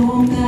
pronta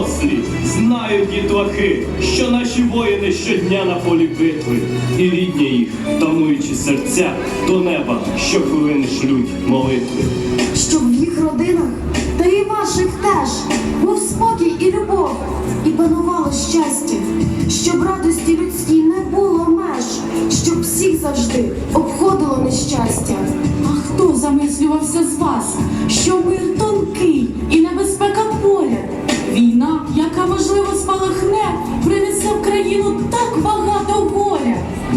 Дорослі знають дітлахи, що наші воїни щодня на полі битви, і рідні їх, тамуючи серця до неба, щохвилини шлють молитви. щоб в їх родинах, та і ваших теж, був спокій і любов, і панувало щастя, щоб радості людській не було меж, щоб всіх завжди обходило нещастя.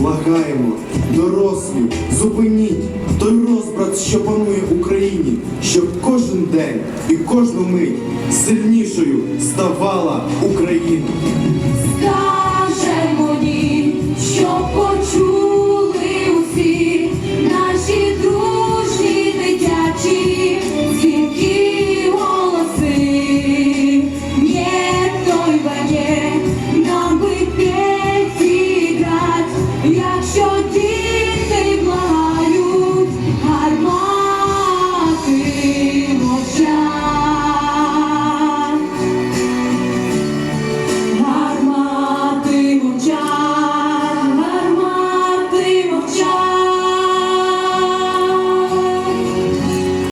Благаємо, дорослі, зупиніть той розбрат, що панує в Україні, щоб кожен день і кожну мить сильнішою ставала Україна.